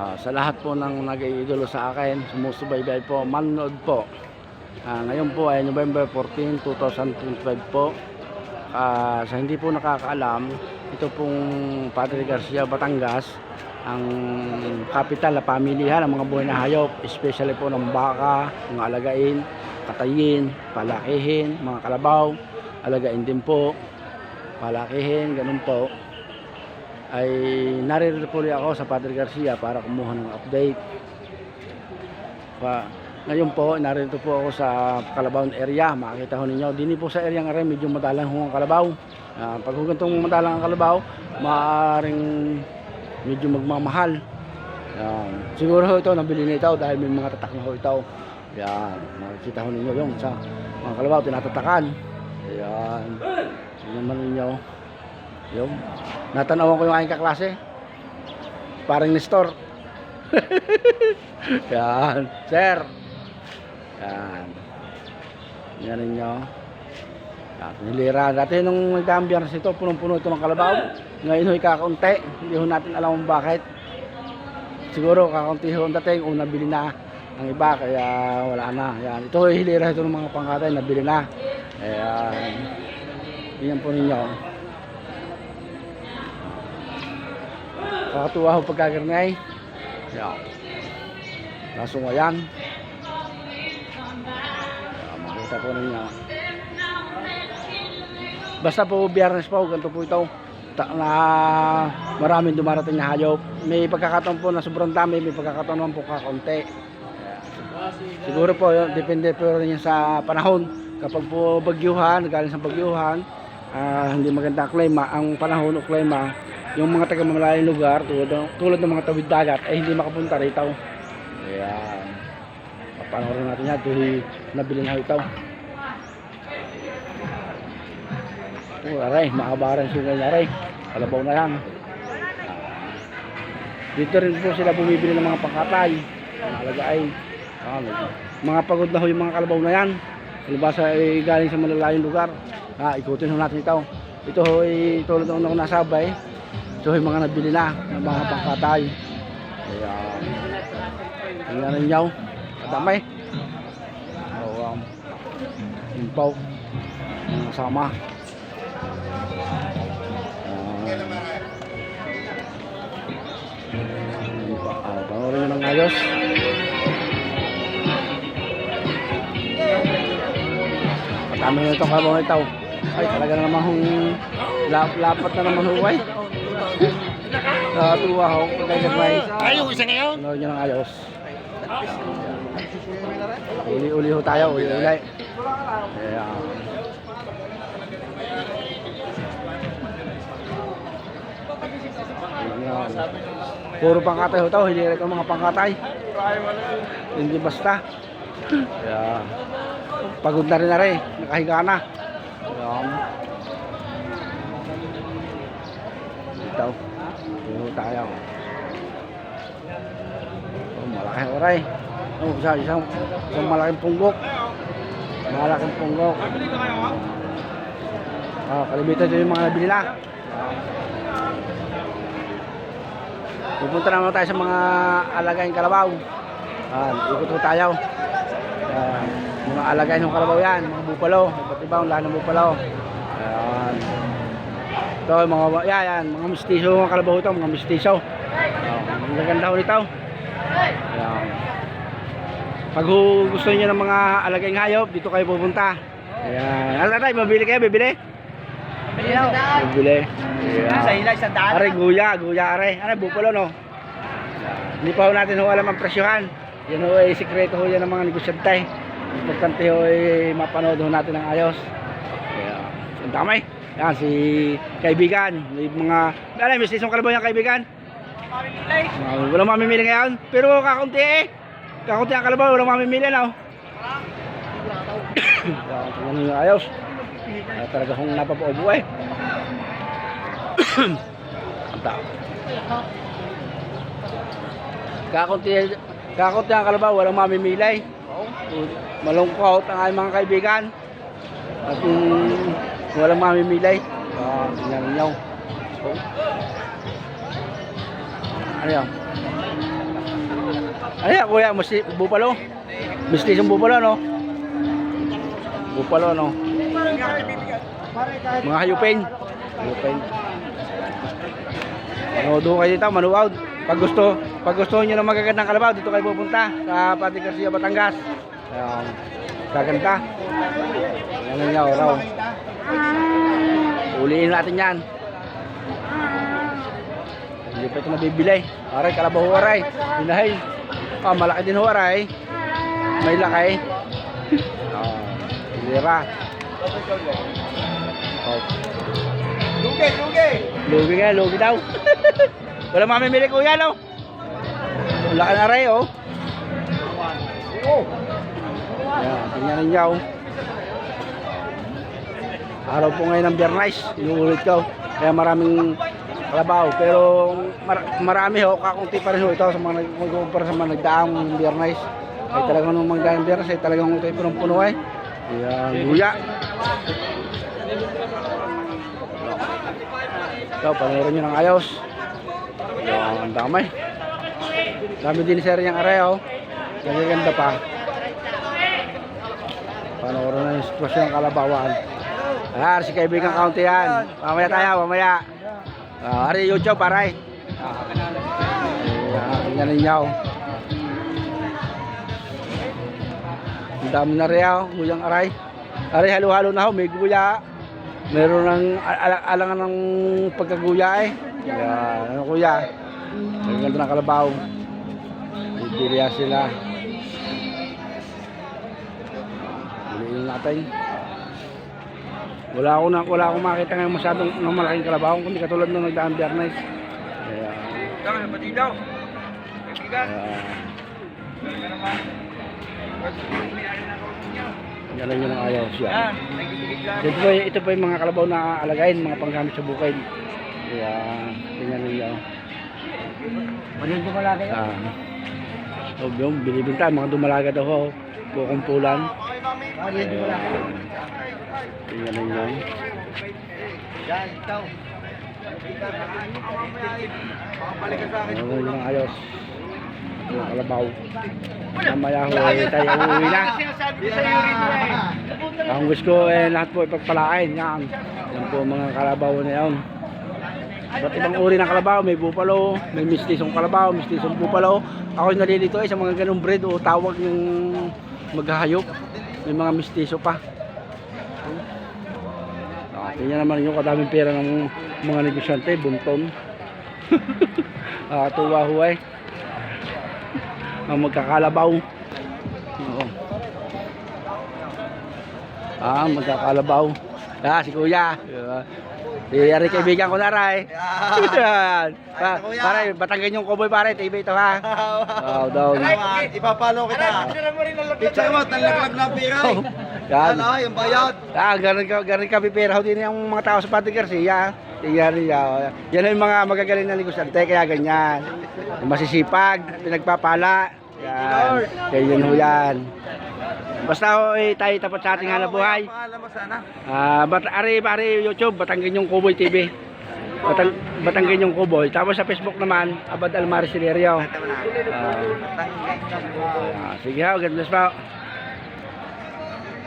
Ah, sa lahat po ng nag-iidolo sa akin, sumusubaybay po, manood po. Ah, ngayon po ay November 14, 2025 po. Ah, sa hindi po nakakaalam, ito pong Padre Garcia Batangas, ang kapital na pamilihan ng mga buhay na hayop, especially po ng baka, mga alagain, katayin, palakihin, mga kalabaw, alagain din po, palakihin, ganun po ay rin ako sa Padre Garcia para kumuha ng update. Pa, ngayon po, narito po ako sa Kalabaw area. Makikita ho ninyo. Dini po sa area nga rin, medyo madalang ho ang Kalabaw. Ah, pag ho ganitong madalang ang Kalabaw, maaaring medyo magmamahal. Yan. Siguro ho ito, nabili na ito dahil may mga tatak na ho ito. Yan. Makikita ho ninyo yung sa mga Kalabaw, tinatatakan. Yan. Tingnan man ninyo. Yung, natanawan ko yung aking kaklase. Parang Nestor. Yan. Sir. Yan. Yan ninyo. Yan. Nilira. Dati nung nagdambiyanas ito, punong-puno ito ng kalabaw. Ngayon ho'y kakaunti. Hindi ho natin alam kung bakit. Siguro kakaunti ho ang dating. Una bili na ang iba. Kaya wala na. Yan. Ito ho'y hilira ito ng mga pangkatay. Nabili na. Ayan. Yan po ninyo. Kakatuwa ho pagkagarnay. Yan. Kaso ngayon. Makita po ninyo. Basta po biyernes po, ganito po ito. Ta- na maraming dumarating na hayop. May pagkakataon po na sobrang dami, may pagkakataon naman po kakaunti. Siguro po, yun, depende po rin sa panahon. Kapag po bagyuhan, galing sa bagyuhan, ah, hindi maganda ang klima, ang panahon o klima, yung mga taga malalayong lugar, tulad, tulad ng mga tawid dagat, ay hindi makapunta rito. Ayan. Papanoorin natin yan, ito nabili na ito. Oh, aray, mahaba rin sungay na aray. Kalabaw na yan. Dito rin po sila bumibili ng mga pangkatay. Mga alagaay. Ah, mga pagod na ho yung mga kalabaw na yan. Kalibasa ay galing sa malalayong lugar. Ah, ikutin ho natin ito. Ito ho ay tulad ng una ko nasabay. Ito yung mga nabili na ng mga pangkatay. Kaya, tingnan rin nyo. Kadamay. So, um, pau. Yung kasama. Ah, panoorin nyo ng ayos. Patami na itong kabaw na ito. Ay, talaga na naman hong lap lapat na naman huway. Nakatuwa ho. Kaya may Ay, yung isa ngayon? panoorin nyo ng ayos. Uli-uli ho tayo. Uli-uli. Ayan. Puro pangkatay ho to, hindi rin mga pangkatay. Hindi basta. Kaya, pagod na rin na rin, nakahiga na. Dito, dito tayo. Oh, malaki oray. Oh, isa, isang, isang malaking punggok. Malaking punggok. Ah, kalibitan ito yung mga nabili na. Pupunta naman tayo sa mga alagayin kalabaw. Ah, ikot tayo. Ah, mga alagayin ng kalabaw yan, mga bupalo, iba't ibang lahat ng bupalo. Ayan. Ito, mga, yan, yan, mga mistiso mga kalabaw ito, mga mistiso. Ang gaganda ho nito. Ayan. Pag gusto niyo ng mga alagayng hayop, dito kayo pupunta. Ayan. Ano tayo, mabili kayo, bibili? Bibili. Ayan. Sa ila, isang daan. Are, guya, guya are. Ano, bupalo, no? Hindi pa ho natin ho alam ang presyohan. Yan ho ay sikreto ho yan ng mga negosyante. Importante ho ay mapanood ho natin ng ayos. Kaya, ang damay. Yan, si kaibigan. May mga, ano, may sisong kalabaw yung kaibigan. Uh, walang mamimili ngayon. Pero kakunti eh. Kakunti ang kalabaw, walang mamimili no. Yan, tingnan nyo yung ayos. Uh, talaga kong napapaubo eh. Ang tao. Kakunti, kakunti ang kalabaw, walang mamimilay. Malungkot ang mga kaibigan. At kung walang mamimilay, uh, tingnan nyo. Ano yan? Ayan, kuya, musti, bupalo. Mistis yung bupalo, no? Bupalo, no? Mga hayupin. Hayupin. Manood kayo dito, manuout. Pag gusto, pag gusto niyo ng magagandang kalabaw, dito kayo pupunta sa Pati Garcia, Batangas. Ayan. Gaganda. Yan niya, raw. Uliin natin yan. Hindi pa ito nabibili. Aray, kalabaw aray. Hinahay. Ah, malaki din ho, aray. May lakay. Ah, lira. Oh. Lugi, lugi. Lugi nga, lugi daw. Wala mamimili kuya, no? Wala ka na rin, oh. Oo. Yan, tingnan ninyo. Araw po ngayon ng Biyernes, inuulit ko. Kaya maraming kalabaw. Pero mar- marami ho, kakunti pa rin ho ito sa mga nag- magkukumpara sa mga nagdaang Biyernes. Ay talagang nung magdaang Biyernes ay talagang ito ay punong-puno ay. Yan, luya. Ito, panoorin nyo ng ayos. Yan, ang damay. Dami din sir yung areo. Nagaganda pa. Panoorin na yung sitwasyon ng kalabawan. Ayan, si kaibigan county yan. Mamaya tayo, mamaya. Ah, ari YouTube, paray. Ah, Ayan, tingnan ninyo. Ang dami na rin oh, guyang aray. Aray, halo-halo na ho, may guya. Meron ng al- al- alangan ng pagkaguya eh. Ayan, ano kuya? Ang ganda ng kalabaw. Bibili sila. Biliin natin. Wala ako na wala akong makita ngayon masyadong ng malaking kalabaw kundi katulad ng nagdaan Biyernes. Kaya Dami, pati daw. Yan lang yung ayaw siya. Ito po, ito po yung mga kalabaw na alagayin, mga panggamit sa bukid. Kaya tingnan ninyo. Manin dumalaga yan. Ah. So, yung binibinta, mga dumalaga daw ho. Kukumpulan. Manin dumalaga. Tingnan ninyo. Yan, ikaw. Ano yung ayos. Yung kalabaw. Mamaya ho, eh, tayo uuwi na. Eh. Ang wish ko eh, lahat po ipagpalain. Yan. Yan po mga kalabaw na yan. Ba't ibang uri ng kalabaw? May bupalo, may mistisong kalabaw, mistisong bupalo. Ako yung nalilito ay sa mga ganong breed o tawag ng maghahayop. May mga mistiso pa. Ah, tingnan naman yung kadaming pera ng mga negosyante, bunton. ah, tuwa huway. Ang magkakalabaw. Oo. Ah, magkakalabaw. Ah, si Kuya. Yari kaibigan ko na ray. Yan. Pa, pare, Batanggan yung cowboy pare, TV ito ha. Wow, daw. Ipapalo kita. Picture mo, talaglag ng pira eh. Yan. Yan ah, yung bayad. Ah, ganun ka, ganun ka pipiraw din yung mga tao sa Pati Garcia. Tingnan niya. Yan ang mga magagaling na negosyante, kaya ganyan. Yung Masisipag, pinagpapala. Yan. Ganyan ho yan. Basta eh, tayo tapat sa ating hanap buhay. Mo sana. Ah, bat ari ari YouTube, Batanggen yung Kuboy TV. Batang Batanggen yung Kuboy. Tapos sa Facebook naman, Abad Almar Silerio. Ah, ah, sige God bless po.